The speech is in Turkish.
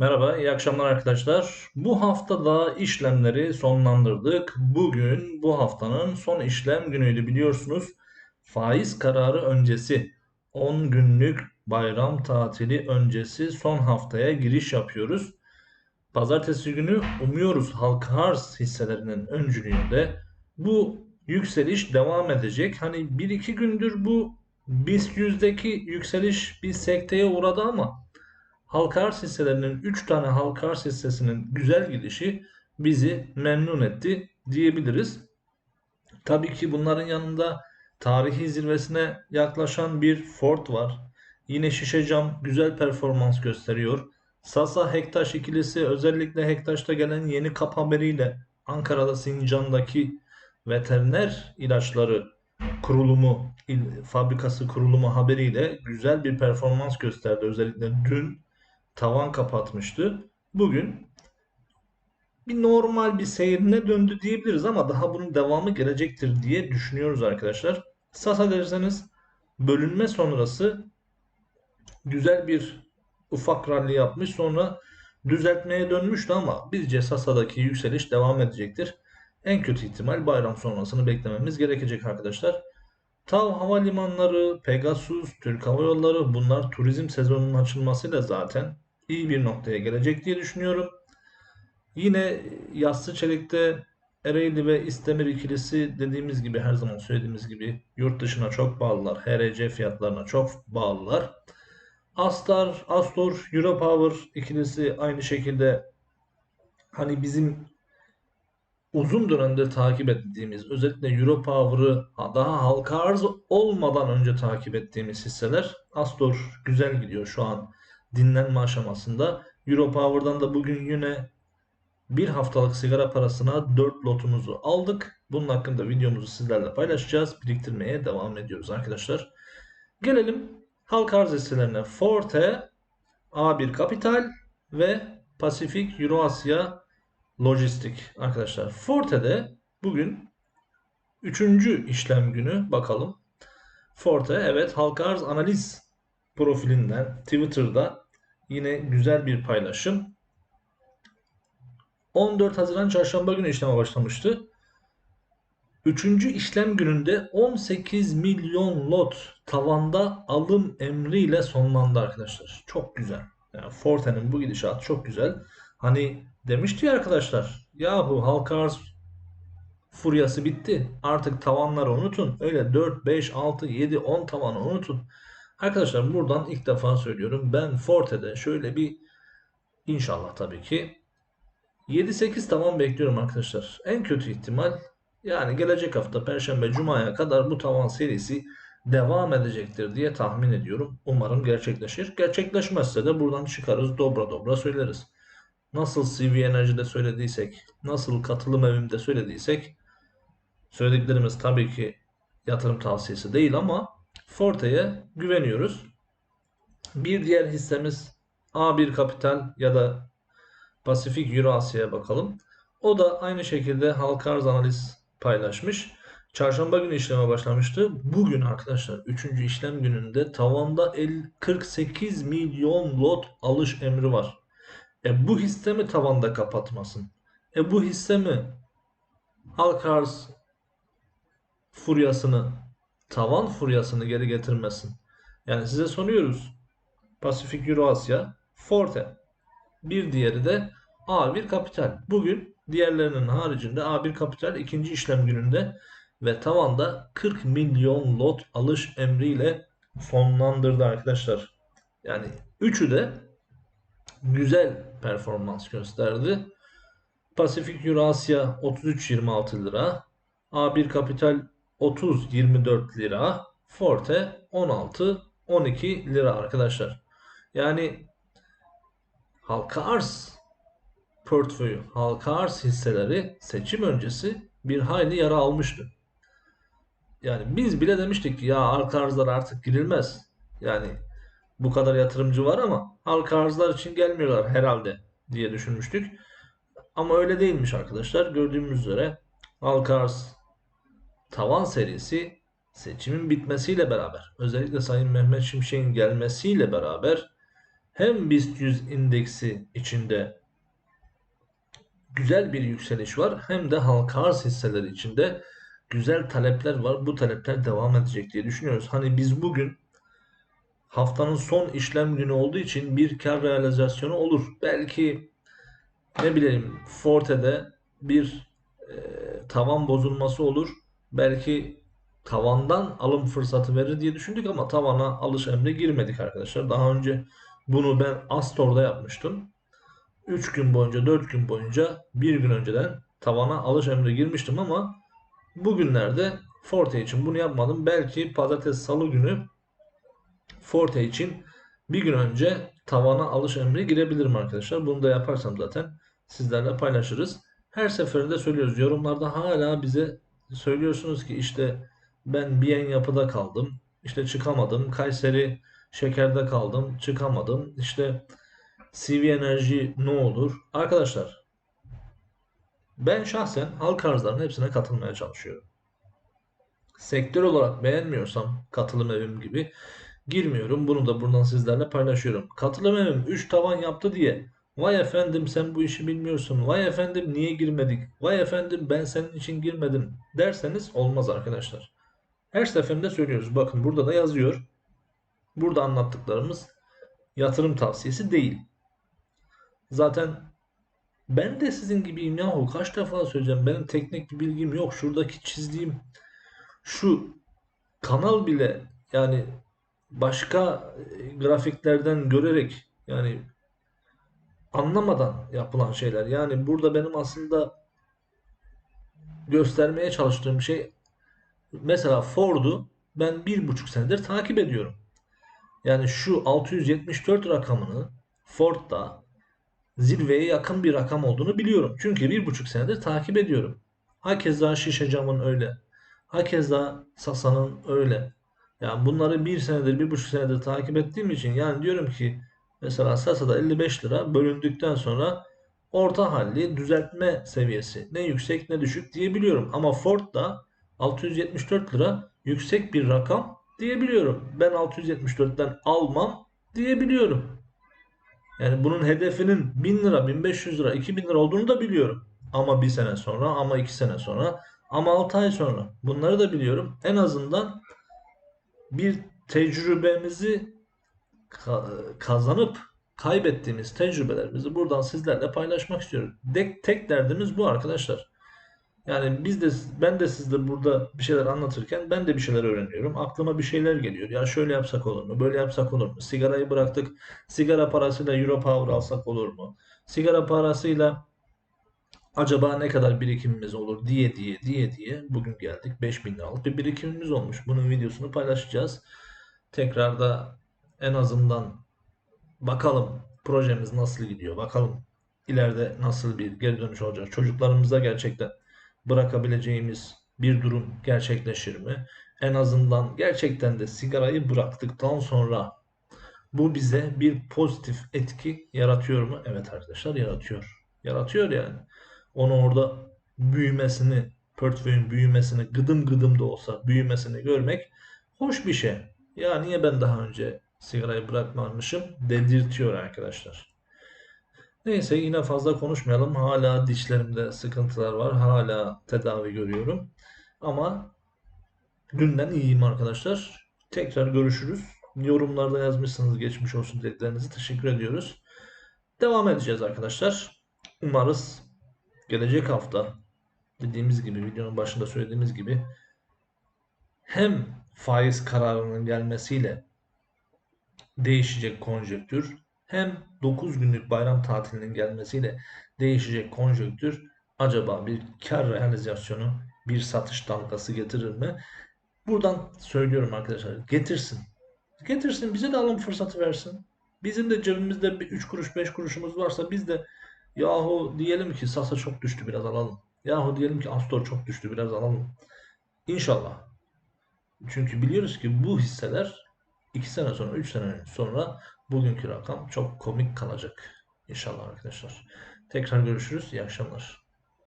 Merhaba, iyi akşamlar arkadaşlar. Bu hafta da işlemleri sonlandırdık. Bugün bu haftanın son işlem günüydü biliyorsunuz. Faiz kararı öncesi 10 günlük bayram tatili öncesi son haftaya giriş yapıyoruz. Pazartesi günü umuyoruz halka arz hisselerinin öncülüğünde bu yükseliş devam edecek. Hani 1-2 gündür bu BIST yüzdeki yükseliş bir sekteye uğradı ama halka arz hisselerinin 3 tane halka arz hissesinin güzel gidişi bizi memnun etti diyebiliriz. Tabii ki bunların yanında tarihi zirvesine yaklaşan bir Ford var. Yine şişe cam güzel performans gösteriyor. Sasa Hektaş ikilisi özellikle Hektaş'ta gelen yeni kap haberiyle Ankara'da Sincan'daki veteriner ilaçları kurulumu il- fabrikası kurulumu haberiyle güzel bir performans gösterdi. Özellikle dün tavan kapatmıştı. Bugün bir normal bir seyrine döndü diyebiliriz ama daha bunun devamı gelecektir diye düşünüyoruz arkadaşlar. Sasa derseniz bölünme sonrası güzel bir ufak rally yapmış sonra düzeltmeye dönmüştü ama bizce Sasa'daki yükseliş devam edecektir. En kötü ihtimal bayram sonrasını beklememiz gerekecek arkadaşlar. TAV havalimanları, Pegasus, Türk Hava Yolları bunlar turizm sezonunun açılmasıyla zaten iyi bir noktaya gelecek diye düşünüyorum. Yine Yassı Çelik'te Ereğli ve İstemir ikilisi dediğimiz gibi her zaman söylediğimiz gibi yurt dışına çok bağlılar. HRC fiyatlarına çok bağlılar. Astar, Astor, Europower ikilisi aynı şekilde hani bizim uzun dönemde takip ettiğimiz özellikle Europower'ı daha halka arz olmadan önce takip ettiğimiz hisseler Astor güzel gidiyor şu an dinlenme aşamasında. Europower'dan da bugün yine bir haftalık sigara parasına 4 lotumuzu aldık. Bunun hakkında videomuzu sizlerle paylaşacağız. Biriktirmeye devam ediyoruz arkadaşlar. Gelelim halka arz hisselerine. Forte, A1 Kapital ve Pasifik Euroasya Lojistik arkadaşlar. Forte'de bugün 3. işlem günü bakalım. Forte evet halka arz analiz profilinden Twitter'da yine güzel bir paylaşım. 14 Haziran çarşamba günü işleme başlamıştı. Üçüncü işlem gününde 18 milyon lot tavanda alım emriyle sonlandı arkadaşlar. Çok güzel. Yani Forte'nin bu gidişatı çok güzel. Hani demişti ya arkadaşlar. Yahu halka arz furyası bitti. Artık tavanları unutun. Öyle 4, 5, 6, 7, 10 tavanı unutun. Arkadaşlar buradan ilk defa söylüyorum. Ben Forte'de şöyle bir inşallah tabii ki 7-8 tavan bekliyorum arkadaşlar. En kötü ihtimal yani gelecek hafta Perşembe Cuma'ya kadar bu tavan serisi devam edecektir diye tahmin ediyorum. Umarım gerçekleşir. Gerçekleşmezse de buradan çıkarız dobra dobra söyleriz. Nasıl CV Enerji'de söylediysek, nasıl katılım evimde söylediysek söylediklerimiz tabii ki yatırım tavsiyesi değil ama Forte'ye güveniyoruz. Bir diğer hissemiz A1 Kapital ya da Pasifik Euro bakalım. O da aynı şekilde halka arz analiz paylaşmış. Çarşamba günü işleme başlamıştı. Bugün arkadaşlar 3. işlem gününde tavanda el 48 milyon lot alış emri var. E bu hisse mi tavanda kapatmasın? E bu hisse mi halka arz furyasını, tavan furyasını geri getirmesin? Yani size soruyoruz. Pasifik Euro Asya, Forte. Bir diğeri de A1 Kapital. Bugün diğerlerinin haricinde A1 Kapital ikinci işlem gününde ve tavanda 40 milyon lot alış emriyle sonlandırdı arkadaşlar. Yani üçü de güzel performans gösterdi. Pasifik Eurasya 33.26 lira. A1 Kapital 30.24 lira. Forte 16.12 lira arkadaşlar. Yani halka arz portföyü, halka arz hisseleri seçim öncesi bir hayli yara almıştı. Yani biz bile demiştik ki ya halka arzlara artık girilmez. Yani bu kadar yatırımcı var ama halka arzlar için gelmiyorlar herhalde diye düşünmüştük. Ama öyle değilmiş arkadaşlar. Gördüğümüz üzere halka arz tavan serisi seçimin bitmesiyle beraber özellikle Sayın Mehmet Şimşek'in gelmesiyle beraber hem BIST 100 indeksi içinde güzel bir yükseliş var hem de halka arz hisseleri içinde güzel talepler var. Bu talepler devam edecek diye düşünüyoruz. Hani biz bugün haftanın son işlem günü olduğu için bir kar realizasyonu olur. Belki ne bileyim Forte'de bir e, tavan bozulması olur. Belki tavandan alım fırsatı verir diye düşündük ama tavana alış emri girmedik arkadaşlar. Daha önce bunu ben Astor'da yapmıştım. 3 gün boyunca 4 gün boyunca bir gün önceden tavana alış emri girmiştim ama bugünlerde Forte için bunu yapmadım. Belki pazartesi salı günü Forte için bir gün önce tavana alış emri girebilirim arkadaşlar. Bunu da yaparsam zaten sizlerle paylaşırız. Her seferinde söylüyoruz. Yorumlarda hala bize söylüyorsunuz ki işte ben Biyen yapıda kaldım. İşte çıkamadım. Kayseri şekerde kaldım. Çıkamadım. İşte CV enerji ne olur? Arkadaşlar ben şahsen halka arzlarının hepsine katılmaya çalışıyorum. Sektör olarak beğenmiyorsam katılım evim gibi girmiyorum. Bunu da buradan sizlerle paylaşıyorum. Katılım evim 3 tavan yaptı diye vay efendim sen bu işi bilmiyorsun. Vay efendim niye girmedik? Vay efendim ben senin için girmedim derseniz olmaz arkadaşlar. Her seferinde söylüyoruz. Bakın burada da yazıyor. Burada anlattıklarımız yatırım tavsiyesi değil. Zaten ben de sizin gibiyim yahu kaç defa söyleyeceğim. Benim teknik bir bilgim yok. Şuradaki çizdiğim şu kanal bile yani başka grafiklerden görerek yani anlamadan yapılan şeyler. Yani burada benim aslında göstermeye çalıştığım şey mesela Ford'u ben bir buçuk senedir takip ediyorum. Yani şu 674 rakamını Ford'da zirveye yakın bir rakam olduğunu biliyorum. Çünkü bir buçuk senedir takip ediyorum. Hakeza şişe camın öyle. Hakeza Sasa'nın öyle. Yani bunları bir senedir, bir buçuk senedir takip ettiğim için yani diyorum ki mesela Sasa'da 55 lira bölündükten sonra orta halli düzeltme seviyesi ne yüksek ne düşük diyebiliyorum. Ama Ford'da 674 lira yüksek bir rakam diyebiliyorum. Ben 674'ten almam diyebiliyorum. Yani bunun hedefinin 1000 lira, 1500 lira, 2000 lira olduğunu da biliyorum. Ama bir sene sonra, ama iki sene sonra, ama 6 ay sonra. Bunları da biliyorum. En azından bir tecrübemizi kazanıp kaybettiğimiz tecrübelerimizi buradan sizlerle paylaşmak istiyorum. Tek, tek derdimiz bu arkadaşlar. Yani biz de ben de sizde burada bir şeyler anlatırken ben de bir şeyler öğreniyorum. Aklıma bir şeyler geliyor. Ya şöyle yapsak olur mu? Böyle yapsak olur mu? Sigarayı bıraktık. Sigara parasıyla Euro Power alsak olur mu? Sigara parasıyla acaba ne kadar birikimimiz olur diye diye diye diye bugün geldik. 5000 liralık bir birikimimiz olmuş. Bunun videosunu paylaşacağız. Tekrar da en azından bakalım projemiz nasıl gidiyor. Bakalım ileride nasıl bir geri dönüş olacak. Çocuklarımıza gerçekten bırakabileceğimiz bir durum gerçekleşir mi? En azından gerçekten de sigarayı bıraktıktan sonra bu bize bir pozitif etki yaratıyor mu? Evet arkadaşlar yaratıyor. Yaratıyor yani. Onu orada büyümesini, portföyün büyümesini, gıdım gıdım da olsa büyümesini görmek hoş bir şey. Ya niye ben daha önce sigarayı bırakmamışım dedirtiyor arkadaşlar. Neyse yine fazla konuşmayalım. Hala dişlerimde sıkıntılar var. Hala tedavi görüyorum. Ama dünden iyiyim arkadaşlar. Tekrar görüşürüz. Yorumlarda yazmışsınız geçmiş olsun dileklerinizi. Teşekkür ediyoruz. Devam edeceğiz arkadaşlar. Umarız gelecek hafta dediğimiz gibi videonun başında söylediğimiz gibi hem faiz kararının gelmesiyle değişecek konjektür hem 9 günlük bayram tatilinin gelmesiyle değişecek konjonktür acaba bir kar realizasyonu, bir satış dalgası getirir mi? Buradan söylüyorum arkadaşlar getirsin. Getirsin bize de alım fırsatı versin. Bizim de cebimizde bir 3 kuruş 5 kuruşumuz varsa biz de yahu diyelim ki Sasa çok düştü biraz alalım. Yahu diyelim ki Astor çok düştü biraz alalım. İnşallah. Çünkü biliyoruz ki bu hisseler 2 sene sonra 3 sene sonra bugünkü rakam çok komik kalacak. İnşallah arkadaşlar. Tekrar görüşürüz. İyi akşamlar.